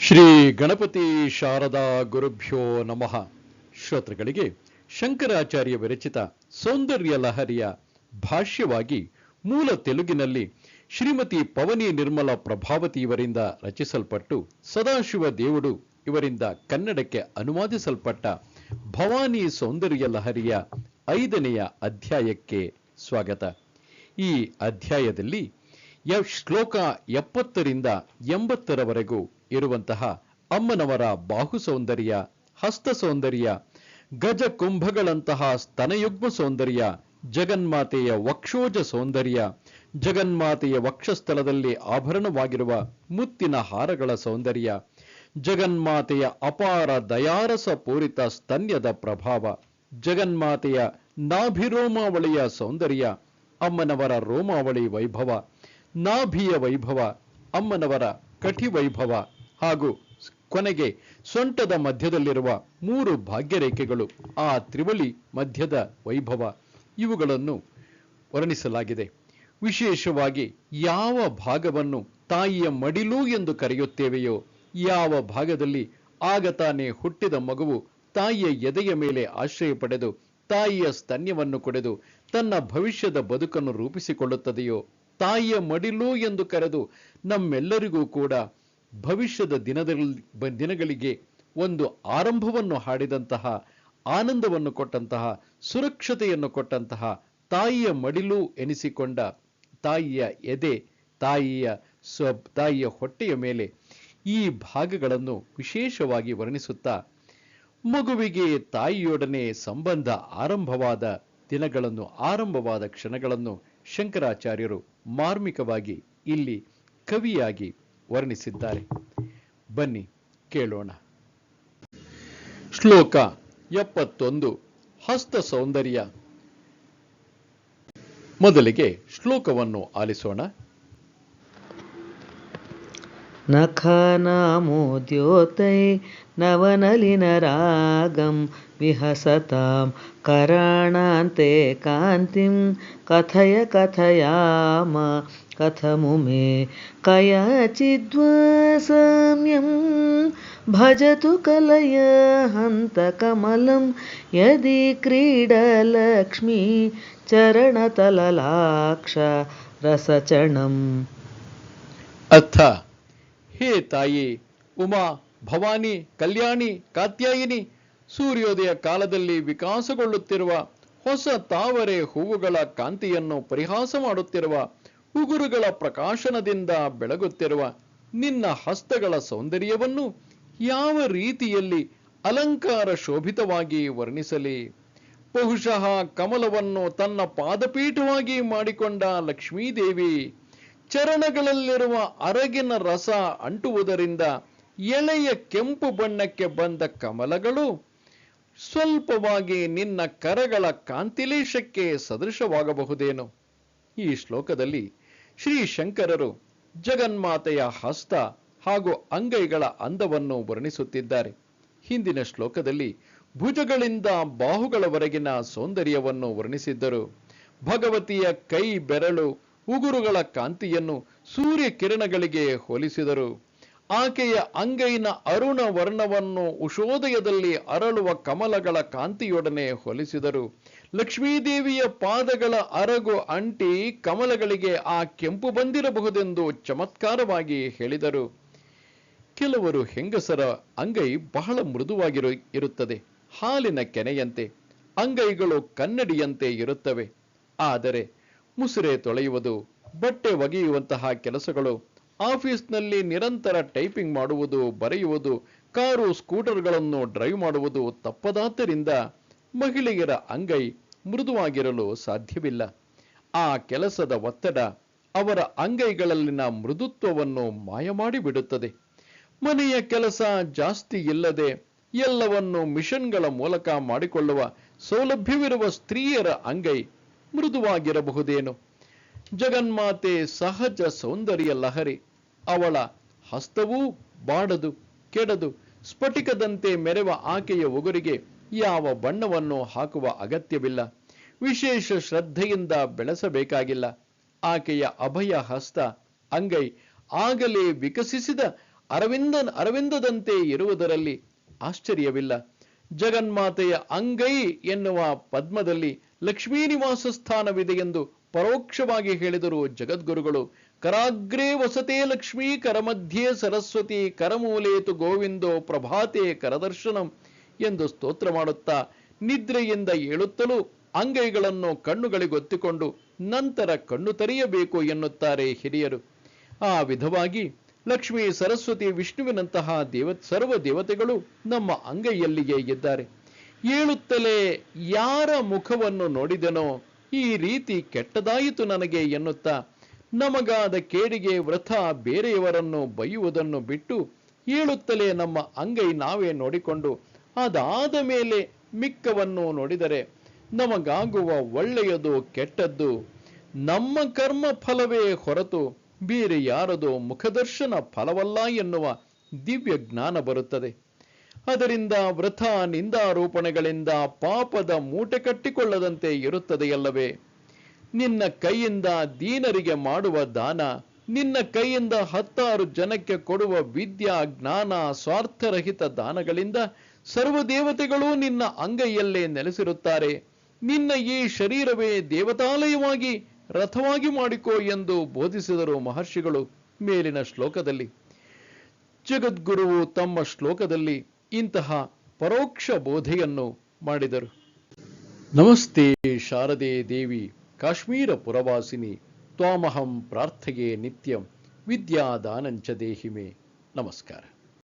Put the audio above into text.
ಶ್ರೀ ಗಣಪತಿ ಶಾರದಾ ಗುರುಭ್ಯೋ ನಮಃ. ಶ್ರೋತೃಗಳಿಗೆ ಶಂಕರಾಚಾರ್ಯ ವಿರಚಿತ ಸೌಂದರ್ಯ ಲಹರಿಯ ಭಾಷ್ಯವಾಗಿ ಮೂಲ ತೆಲುಗಿನಲ್ಲಿ ಶ್ರೀಮತಿ ಪವನಿ ನಿರ್ಮಲ ಪ್ರಭಾವತಿ ಇವರಿಂದ ರಚಿಸಲ್ಪಟ್ಟು ಸದಾಶಿವ ದೇವುಡು ಇವರಿಂದ ಕನ್ನಡಕ್ಕೆ ಅನುವಾದಿಸಲ್ಪಟ್ಟ ಭವಾನಿ ಸೌಂದರ್ಯ ಲಹರಿಯ ಐದನೆಯ ಅಧ್ಯಾಯಕ್ಕೆ ಸ್ವಾಗತ. ಈ ಅಧ್ಯಾಯದಲ್ಲಿ ಯ- ಶ್ಲೋಕ ಎಪ್ಪತ್ತರಿಂದ ಎಂಬತ್ತರವರೆಗೂ ಇರುವಂತಹ ಅಮ್ಮನವರ ಬಾಹು ಸೌಂದರ್ಯ ಹಸ್ತ ಸೌಂದರ್ಯ, ಗಜ ಕುಂಭಗಳಂತಹ ಸ್ತನಯುಗ್ಮ ಸೌಂದರ್ಯ, ಜಗನ್ಮಾತೆಯ ವಕ್ಷೋಜ ಸೌಂದರ್ಯ, ಜಗನ್ಮಾತೆಯ ವಕ್ಷಸ್ಥಳದಲ್ಲಿ ಆಭರಣವಾಗಿರುವ ಮುತ್ತಿನ ಹಾರಗಳ ಸೌಂದರ್ಯ, ಜಗನ್ಮಾತೆಯ ಅಪಾರ ದಯಾರಸ ಪೂರಿತ ಸ್ತನ್ಯದ ಪ್ರಭಾವ, ಜಗನ್ಮಾತೆಯ ನಾಭಿರೋಮಾವಳಿಯ ಸೌಂದರ್ಯ, ಅಮ್ಮನವರ ರೋಮಾವಳಿ ವೈಭವ, ನಾಭಿಯ ವೈಭವ, ಅಮ್ಮನವರ ಕಠಿ ವೈಭವ ಹಾಗೂ ಕೊನೆಗೆ ಸೊಂಟದ ಮಧ್ಯದಲ್ಲಿರುವ ಮೂರು ಭಾಗ್ಯರೇಖೆಗಳು, ಆ ತ್ರಿವಳಿ ಮಧ್ಯದ ವೈಭವ. ಇವುಗಳನ್ನು ವರ್ಣಿಸಲಾಗಿದೆ. ವಿಶೇಷವಾಗಿ ಯಾವ ಭಾಗವನ್ನು ತಾಯಿಯ ಮಡಿಲು ಎಂದು ಕರೆಯುತ್ತೇವೆಯೋ, ಯಾವ ಭಾಗದಲ್ಲಿ ಆಗ ತಾನೇ ಹುಟ್ಟಿದ ಮಗುವು ತಾಯಿಯ ಎದೆಯ ಮೇಲೆ ಆಶ್ರಯ ಪಡೆದು ತಾಯಿಯ ಸ್ತನ್ಯವನ್ನು ಕೊಡೆದು ತನ್ನ ಭವಿಷ್ಯದ ಬದುಕನ್ನು ರೂಪಿಸಿಕೊಳ್ಳುತ್ತದೆಯೋ, ತಾಯಿಯ ಮಡಿಲು ಎಂದು ಕರೆದು ನಮ್ಮೆಲ್ಲರಿಗೂ ಕೂಡ ಭವಿಷ್ಯದ ದಿನದಲ್ಲಿ ದಿನಗಳಿಗೆ ಒಂದು ಆರಂಭವನ್ನು ಹಾಡಿದಂತಹ, ಆನಂದವನ್ನು ಕೊಟ್ಟಂತಹ, ಸುರಕ್ಷತೆಯನ್ನು ಕೊಟ್ಟಂತಹ ತಾಯಿಯ ಮಡಿಲು ಎನಿಸಿಕೊಂಡ ತಾಯಿಯ ಎದೆ, ತಾಯಿಯ ಸ್ವ ತಾಯಿಯ ಹೊಟ್ಟೆಯ ಮೇಲೆ ಈ ಭಾಗಗಳನ್ನು ವಿಶೇಷವಾಗಿ ವರ್ಣಿಸುತ್ತಾ, ಮಗುವಿಗೆ ತಾಯಿಯೊಡನೆ ಸಂಬಂಧ ಆರಂಭವಾದ ದಿನಗಳನ್ನು, ಆರಂಭವಾದ ಕ್ಷಣಗಳನ್ನು ಶಂಕರಾಚಾರ್ಯರು ಮಾರ್ಮಿಕವಾಗಿ ಇಲ್ಲಿ ಕವಿಯಾಗಿ ವರ್ಣಿಸಿದ್ದಾರೆ. ಬನ್ನಿ ಕೇಳೋಣ. ಶ್ಲೋಕ ಎಪ್ಪತ್ತೊಂದು ಹಸ್ತ ಸೌಂದರ್ಯ. ಮೊದಲಿಗೆ ಶ್ಲೋಕವನ್ನು ಆಲಿಸೋಣ. नखानामोद्योतये नवनलिनरागं विहसतां कराणान्ते कान्तिं कथय कथयाम कथमु मे कयाचिद्वा भजतु भजतु कलयहन्तकमलं यदि क्रीडलक्ष्मी चरणतललाक्ष रसचणम्। अथ ಹೇ ತಾಯಿ, ಉಮಾ, ಭವಾನಿ, ಕಲ್ಯಾಣಿ, ಕಾತ್ಯಾಯಿನಿ, ಸೂರ್ಯೋದಯ ಕಾಲದಲ್ಲಿ ವಿಕಾಸಗೊಳ್ಳುತ್ತಿರುವ ಹೊಸ ತಾವರೆ ಹೂವುಗಳ ಕಾಂತಿಯನ್ನು ಪರಿಹಾಸ ಮಾಡುತ್ತಿರುವ, ಉಗುರುಗಳ ಪ್ರಕಾಶನದಿಂದ ಬೆಳಗುತ್ತಿರುವ ನಿನ್ನ ಹಸ್ತಗಳ ಸೌಂದರ್ಯವನ್ನು ಯಾವ ರೀತಿಯಲ್ಲಿ ಅಲಂಕಾರ ಶೋಭಿತವಾಗಿ ವರ್ಣಿಸಲಿ. ಬಹುಶಃ ಕಮಲವನ್ನು ತನ್ನ ಪಾದಪೀಠವಾಗಿ ಮಾಡಿಕೊಂಡ ಲಕ್ಷ್ಮೀದೇವಿ ಚರಣಗಳಲ್ಲಿರುವ ಅರಗಿನ ರಸ ಅಂಟುವುದರಿಂದ ಎಳೆಯ ಕೆಂಪು ಬಣ್ಣಕ್ಕೆ ಬಂದ ಕಮಲಗಳು ಸ್ವಲ್ಪವಾಗಿ ನಿನ್ನ ಕರಗಳ ಕಾಂತಿಲೇಶಕ್ಕೆ ಸದೃಶವಾಗಬಹುದೇನು. ಈ ಶ್ಲೋಕದಲ್ಲಿ ಶ್ರೀ ಶಂಕರರು ಜಗನ್ಮಾತೆಯ ಹಸ್ತ ಹಾಗೂ ಅಂಗೈಗಳ ಅಂದವನ್ನು ವರ್ಣಿಸುತ್ತಿದ್ದಾರೆ. ಹಿಂದಿನ ಶ್ಲೋಕದಲ್ಲಿ ಭುಜಗಳಿಂದ ಬಾಹುಗಳವರೆಗಿನ ಸೌಂದರ್ಯವನ್ನು ವರ್ಣಿಸಿದ್ದರು. ಭಗವತಿಯ ಕೈ ಬೆರಳು ಉಗುರುಗಳ ಕಾಂತಿಯನ್ನು ಸೂರ್ಯ ಕಿರಣಗಳಿಗೆ ಹೋಲಿಸಿದರು. ಆಕೆಯ ಅಂಗೈನ ಅರುಣ ವರ್ಣವನ್ನು ಉಷೋದಯದಲ್ಲಿ ಅರಳುವ ಕಮಲಗಳ ಕಾಂತಿಯೊಡನೆ ಹೋಲಿಸಿದರು. ಲಕ್ಷ್ಮೀದೇವಿಯ ಪಾದಗಳ ಅರಗು ಅಂಟಿ ಕಮಲಗಳಿಗೆ ಆ ಕೆಂಪು ಬಂದಿರಬಹುದೆಂದು ಚಮತ್ಕಾರವಾಗಿ ಹೇಳಿದರು. ಕೆಲವರು ಹೆಂಗಸರ ಅಂಗೈ ಬಹಳ ಮೃದುವಾಗಿರು, ಇರುತ್ತದೆ. ಹಾಲಿನ ಕೆನೆಯಂತೆ, ಅಂಗೈಗಳು ಕನ್ನಡಿಯಂತೆ ಇರುತ್ತವೆ. ಆದರೆ ಮುಸುರೆ ತೊಳೆಯುವುದು, ಬಟ್ಟೆ ಒಗೆಯುವಂತಹ ಕೆಲಸಗಳು, ಆಫೀಸ್ನಲ್ಲಿ ನಿರಂತರ ಟೈಪಿಂಗ್ ಮಾಡುವುದು, ಬರೆಯುವುದು, ಕಾರು ಸ್ಕೂಟರ್ಗಳನ್ನು ಡ್ರೈವ್ ಮಾಡುವುದು ತಪ್ಪದಾದ್ದರಿಂದ ಮಹಿಳೆಯರ ಅಂಗೈ ಮೃದುವಾಗಿರಲು ಸಾಧ್ಯವಿಲ್ಲ. ಆ ಕೆಲಸದ ಒತ್ತಡ ಅವರ ಅಂಗೈಗಳಲ್ಲಿನ ಮೃದುತ್ವವನ್ನು ಮಾಯ ಮಾಡಿಬಿಡುತ್ತದೆ ಮನೆಯ ಕೆಲಸ ಜಾಸ್ತಿ ಇಲ್ಲದೆ ಎಲ್ಲವನ್ನು ಮಿಷನ್ಗಳ ಮೂಲಕ ಮಾಡಿಕೊಳ್ಳುವ ಸೌಲಭ್ಯವಿರುವ ಸ್ತ್ರೀಯರ ಅಂಗೈ ಮೃದುವಾಗಿರಬಹುದೇನು? ಜಗನ್ಮಾತೆ ಸಹಜ ಸೌಂದರ್ಯ ಲಹರಿ. ಅವಳ ಹಸ್ತವೂ ಬಾಡದು, ಕೆಡದು, ಸ್ಫಟಿಕದಂತೆ ಮೆರೆವ ಆಕೆಯ ಒಗುರಿಗೆ ಯಾವ ಬಣ್ಣವನ್ನು ಹಾಕುವ ಅಗತ್ಯವಿಲ್ಲ. ವಿಶೇಷ ಶ್ರದ್ಧೆಯಿಂದ ಬೆಳೆಸಬೇಕಾಗಿಲ್ಲ. ಆಕೆಯ ಅಭಯ ಹಸ್ತ, ಅಂಗೈ ಆಗಲೇ ವಿಕಸಿಸಿದ ಅರವಿಂದ ಅರವಿಂದದಂತೆ ಇರುವುದರಲ್ಲಿ ಆಶ್ಚರ್ಯವಿಲ್ಲ. ಜಗನ್ಮಾತೆಯ ಅಂಗೈ ಎನ್ನುವ ಪದ್ಮದಲ್ಲಿ ಲಕ್ಷ್ಮೀ ನಿವಾಸ ಸ್ಥಾನವಿದೆ ಎಂದು ಪರೋಕ್ಷವಾಗಿ ಹೇಳಿದರು ಜಗದ್ಗುರುಗಳು. ಕರಾಗ್ರೇ ವಸತೆ ಲಕ್ಷ್ಮೀ ಕರಮಧ್ಯೆ ಸರಸ್ವತಿ ಕರಮೂಲೇತು ಗೋವಿಂದೋ ಪ್ರಭಾತೆ ಕರದರ್ಶನಂ ಎಂದು ಸ್ತೋತ್ರ ಮಾಡುತ್ತಾ ನಿದ್ರೆಯಿಂದ ಏಳುತ್ತಲೂ ಅಂಗೈಗಳನ್ನು ಕಣ್ಣುಗಳಿಗೊತ್ತಿಕೊಂಡು ನಂತರ ಕಣ್ಣು ತೆರೆಯಬೇಕು ಎನ್ನುತ್ತಾರೆ ಹಿರಿಯರು. ಆ ವಿಧವಾಗಿ ಲಕ್ಷ್ಮೀ ಸರಸ್ವತಿ ವಿಷ್ಣುವಿನಂತಹ ದೇವ ಸರ್ವ ದೇವತೆಗಳು ನಮ್ಮ ಅಂಗೈಯಲ್ಲಿಯೇ ಇದ್ದಾರೆ. ಏಳುತ್ತಲೇ ಯಾರ ಮುಖವನ್ನು ನೋಡಿದೆನೋ ಈ ರೀತಿ ಕೆಟ್ಟದಾಯಿತು ನನಗೆ ಎನ್ನುತ್ತಾ ನಮಗಾದ ಕೇಡಿಗೆ ವೃಥ ಬೇರೆಯವರನ್ನು ಬೈಯುವುದನ್ನು ಬಿಟ್ಟು ಏಳುತ್ತಲೇ ನಮ್ಮ ಅಂಗೈ ನಾವೇ ನೋಡಿಕೊಂಡು ಅದಾದ ಮೇಲೆ ಮಿಕ್ಕವನ್ನು ನೋಡಿದರೆ ನಮಗಾಗುವ ಒಳ್ಳೆಯದು ಕೆಟ್ಟದ್ದು. ನಮ್ಮ ಕರ್ಮ ಫಲವೇ ಹೊರತು ಬೇರೆ ಯಾರದೋ ಮುಖದರ್ಶನ ಫಲವಲ್ಲ ಎನ್ನುವ ದಿವ್ಯ ಜ್ಞಾನ ಬರುತ್ತದೆ. ಅದರಿಂದ ವೃಥ ನಿಂದಾರೋಪಣೆಗಳಿಂದ ಪಾಪದ ಮೂಟೆ ಕಟ್ಟಿಕೊಳ್ಳದಂತೆ ಇರುತ್ತದೆಯಲ್ಲವೇ? ನಿನ್ನ ಕೈಯಿಂದ ದೀನರಿಗೆ ಮಾಡುವ ದಾನ, ನಿನ್ನ ಕೈಯಿಂದ ಹತ್ತಾರು ಜನಕ್ಕೆ ಕೊಡುವ ವಿದ್ಯಾ, ಜ್ಞಾನ, ಸ್ವಾರ್ಥರಹಿತ ದಾನಗಳಿಂದ ಸರ್ವದೇವತೆಗಳೂ ನಿನ್ನ ಅಂಗೈಯಲ್ಲೇ ನೆಲೆಸಿರುತ್ತಾರೆ. ನಿನ್ನ ಈ ಶರೀರವೇ ದೇವತಾಲಯವಾಗಿ ರಥವಾಗಿ ಮಾಡಿಕೋ ಎಂದು ಬೋಧಿಸಿದರು ಮಹರ್ಷಿಗಳು ಮೇಲಿನ ಶ್ಲೋಕದಲ್ಲಿ. ಜಗದ್ಗುರುವು ತಮ್ಮ ಶ್ಲೋಕದಲ್ಲಿ ಇಂತಹ ಪರೋಕ್ಷ ಬೋಧೆಯನ್ನು ಮಾಡಿದರು. ನಮಸ್ತೆ ಶಾರದೆ ದೇವಿ ಕಾಶ್ಮೀರ ಪುರವಾಸಿನಿ ತ್ವಾಮಹಂ ಪ್ರಾರ್ಥೆಯೇ ನಿತ್ಯಂ ವಿದ್ಯಾದಾನಂಚ ದೇಹಿಮೆ. ನಮಸ್ಕಾರ.